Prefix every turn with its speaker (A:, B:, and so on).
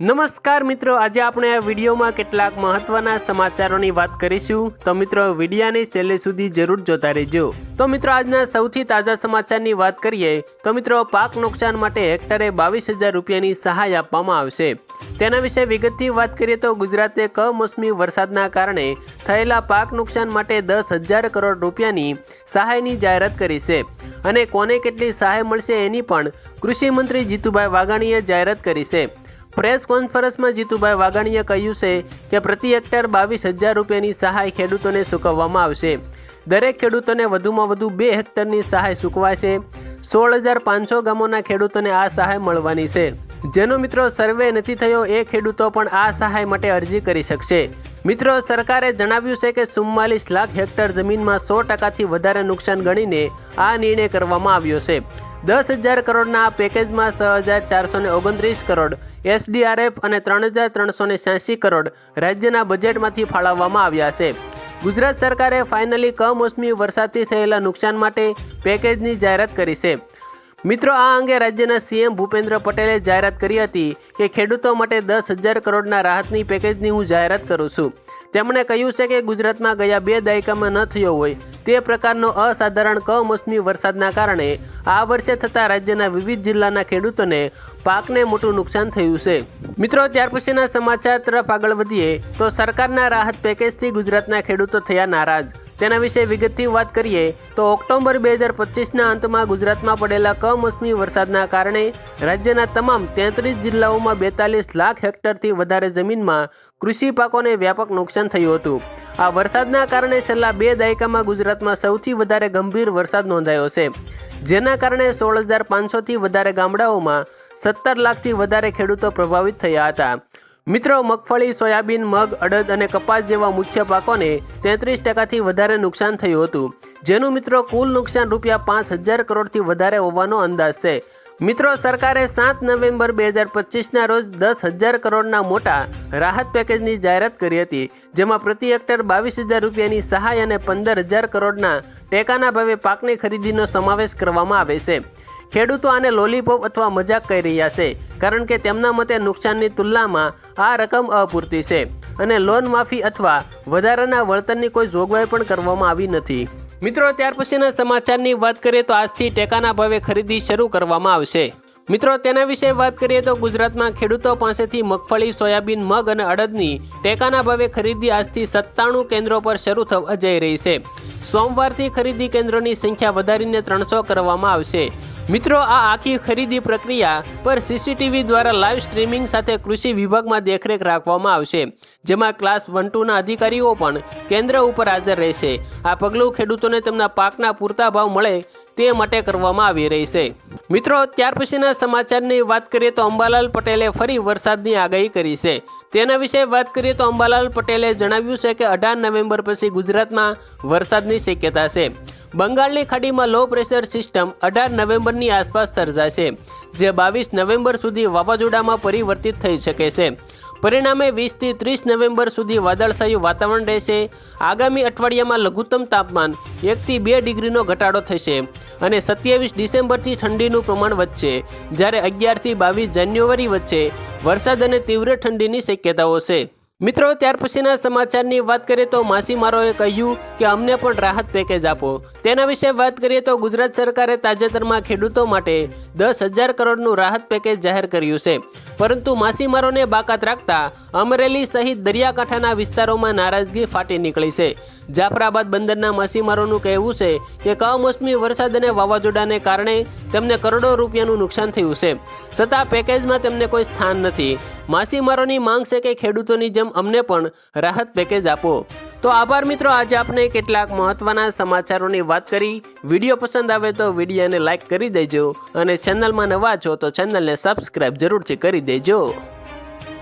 A: નમસ્કાર મિત્રો, આજે આપણે આ વિડીયોમાં કેટલાક મહત્વના સમાચારોની વાત કરીશું. તો મિત્રો વિડીયાને છેલ્લે સુધી જરૂર જોતા રહેજો. તો મિત્રો, આજના સૌથી તાજા સમાચારની વાત કરીએ, તો મિત્રો, પાક નુકસાન માટે હેક્ટરે બાવીસ હજાર રૂપિયાની સહાય આપવામાં આવશે. તેના વિશે વિગતથી વાત કરીએ તો ગુજરાતે કમોસમી વરસાદના કારણે થયેલા પાક નુકસાન માટે દસ હજાર કરોડ રૂપિયાની સહાયની જાહેરાત કરી છે. અને કોને કેટલી સહાય મળશે એની પણ કૃષિ મંત્રી જીતુભાઈ વાઘાણીએ જાહેરાત કરી છે. પ્રેસ કોન્ફરન્સમાં જીતુભાઈ વાઘાણીએ કહ્યું છે કે પ્રતિ હેક્ટર બાવીસ હજાર રૂપિયાની સહાય ખેડૂતોને ચૂકવવામાં આવશે. દરેક ખેડૂતોને વધુમાં વધુ બે હેક્ટરની સહાય ચૂકવાશે સોળ હજાર પાંચસો ગામોના ખેડૂતોને આ સહાય મળવાની છે. જેનો મિત્રો સર્વે નથી થયો એ ખેડૂતો પણ આ સહાય માટે અરજી કરી શકશે. મિત્રો, સરકારે જણાવ્યું છે કે ચુમ્માલીસ લાખ હેક્ટર જમીનમાં સો ટકાથી વધારે નુકસાન ગણીને આ નિર્ણય કરવામાં આવ્યો છે. દસ હજાર કરોડના આ પેકેજમાં છ હજાર ચારસો ને ઓગણત્રીસ કરોડ, એસડીઆરએફ અને ત્રણ હજાર ત્રણસો ને છ્યાસી કરોડ રાજ્યના બજેટમાંથી ફાળવવામાં આવ્યા છે. ગુજરાત સરકારે ફાઇનલી કમોસમી વરસાદથી થયેલા નુકસાન માટે પેકેજની જાહેરાત કરી છે. મિત્રો, આ અંગે રાજ્યના સીએમ ભૂપેન્દ્ર પટેલે જાહેરાત કરી હતી કે ખેડૂતો માટે દસ હજાર કરોડના રાહતની પેકેજની હું જાહેરાત કરું છું. તેમણે કહ્યું છે કે ગુજરાતમાં ગયા બે દાયકામાં ન થયો હોય તે પ્રકારનો અસાધારણ કમોસમી વરસાદના કારણે આ વર્ષે થતા રાજ્યના વિવિધ જિલ્લાના ખેડૂતોને પાકને મોટું નુકસાન થયું છે. મિત્રો, ત્યાર પછીના સમાચાર તરફ આગળ વધીએ તો સરકારના રાહત પેકેજથી ગુજરાતના ખેડૂતો થયા નારાજ. તેના વિશે વિગતથી વાત કરીએ તો ઓક્ટોબર બે હજાર પચીસના અંતમાં ગુજરાતમાં પડેલા કમોસમી વરસાદના કારણે રાજ્યના તમામ તેત્રીસ જિલ્લાઓમાં બેતાલીસ લાખ હેક્ટરથી વધારે જમીનમાં કૃષિ પાકોને વ્યાપક નુકસાન થયું હતું. આ વરસાદના કારણે છેલ્લા બે દાયકામાં ગુજરાતમાં સૌથી વધારે ગંભીર વરસાદ નોંધાયો છે. જેના કારણે સોળ હજાર પાંચસોથી વધારે ગામડાઓમાં સત્તર લાખથી વધારે ખેડૂતો પ્રભાવિત થયા હતા. મિત્રો, મગફળી, સોયાબીન, મગ, અડદ અને કપાસ જેવા મુખ્ય પાકોને તેત્રીસ ટકાથી વધારે નુકસાન થયું હતું. જેનું મિત્રો, કુલ નુકસાન રૂપિયા પાંચ હજાર કરોડથી વધારે હોવાનો અંદાજ છે. મિત્રો, સરકારે સાત નવેમ્બર બે હજાર પચીસના રોજ દસ હજાર કરોડના મોટા રાહત પેકેજની જાહેરાત કરી હતી, જેમાં પ્રતિ હેક્ટર બાવીસ હજાર રૂપિયાની સહાય અને પંદર હજાર કરોડના ટેકાના ભાવે પાકની ખરીદીનો સમાવેશ કરવામાં આવે છે. ખેડૂતો આને લોલીપોપ અથવા મજાક કહી રહ્યા છે, કારણ કે તેમના મતે નુકસાનની તુલનામાં આ રકમ અપૂરતી છે. અને લોન માફી અથવા વધારાના વળતરની કોઈ જોગવાઈ પણ કરવામાં આવી નથી. મિત્રો, ત્યાર પછીના સમાચારની વાત કરીએ તો આજથી ટેકાના ભાવે ખરીદી શરૂ કરવામાં આવશે. મિત્રો, તેના વિશે વાત કરીએ તો ગુજરાતમાં ખેડૂતો પાસેથી મગફળી, સોયાબીન, મગ અને અડદની ટેકાના ભાવે ખરીદી આજથી સત્તાણું કેન્દ્રો પર શરૂ થવા જઈ રહી છે. સોમવારથી ખરીદી કેન્દ્રોની સંખ્યા વધારીને ત્રણસો કરવામાં આવશે. મિત્રો, આ આખી ખરીદી પ્રક્રિયા પર સીસીટીવી દ્વારા લાઈવ સ્ટ્રીમિંગ સાથે કૃષિ વિભાગમાં દેખરેખ રાખવામાં આવશે, જેમાં ક્લાસ વન ટુના અધિકારીઓ પણ કેન્દ્ર ઉપર હાજર રહેશે. આ પગલું ખેડૂતોને તેમના પાકના પૂરતા ભાવ મળે તે માટે કરવામાં આવી રહી છે. મિત્રો, ત્યાર પછીના સમાચારની વાત કરીએ તો અંબાલાલ પટેલે ફરી વરસાદની આગાહી કરી છે. તેના વિશે વાત કરીએ તો અંબાલાલ પટેલે જણાવ્યું છે કે અઢાર નવેમ્બર પછી ગુજરાતમાં વરસાદની શક્યતા છે. બંગાળની ખાડીમાં લો પ્રેશર સિસ્ટમ અઢાર નવેમ્બરની આસપાસ સર્જાશે જે બાવીસ નવેમ્બર સુધી વાવાઝોડામાં પરિવર્તિત થઈ શકે છે. પરિણામે વીસથી ત્રીસ નવેમ્બર સુધી વાદળછાયું વાતાવરણ રહેશે. આગામી અઠવાડિયામાં લઘુત્તમ તાપમાન એકથી બે ડિગ્રીનો ઘટાડો થશે અને સત્યાવીસ ડિસેમ્બરથી ઠંડીનું પ્રમાણ વધશે, જ્યારે અગિયારથી બાવીસ જાન્યુઆરી વચ્ચે વરસાદ અને તીવ્ર ઠંડીની શક્યતાઓ છે. મિત્રો, ત્યાર પછીના સમાચારની વાત કરીએ તો માછીમારોએ કહ્યું કે અમને પણ રાહત પેકેજ આપો. તેના વિશે વાત કરીએ તો ગુજરાત સરકારે તાજેતરમાં ખેડૂતો માટે દસ હજાર કરોડનું રાહત પેકેજ જાહેર કર્યું છે. પરંતુ માછીમારોને બાકાત રાખતા અમરેલી સહિત દરિયાકાંઠાના વિસ્તારોમાં નારાજગી ફાટી નીકળી છે. જાફરાબાદ બંદરના માછીમારોનું કહેવું છે કે કમોસમી વરસાદ અને વાવાઝોડાને કારણે તેમને કરોડો રૂપિયાનું નુકસાન થયું છે. છતાં પેકેજમાં તેમને કોઈ સ્થાન નથી. માછીમારોની માંગ છે કે ખેડૂતોની જેમ અમને પણ રાહત પેકેજ આપો. તો આભાર મિત્રો, આજે આપણે કેટલાક મહત્વના સમાચારોની વાત કરી. વીડિયો પસંદ આવે તો વિડીયોને લાઇક કરી દેજો અને ચેનલમાં નવા છો તો ચેનલને સબસ્ક્રાઈબ જરૂરથી કરી દેજો.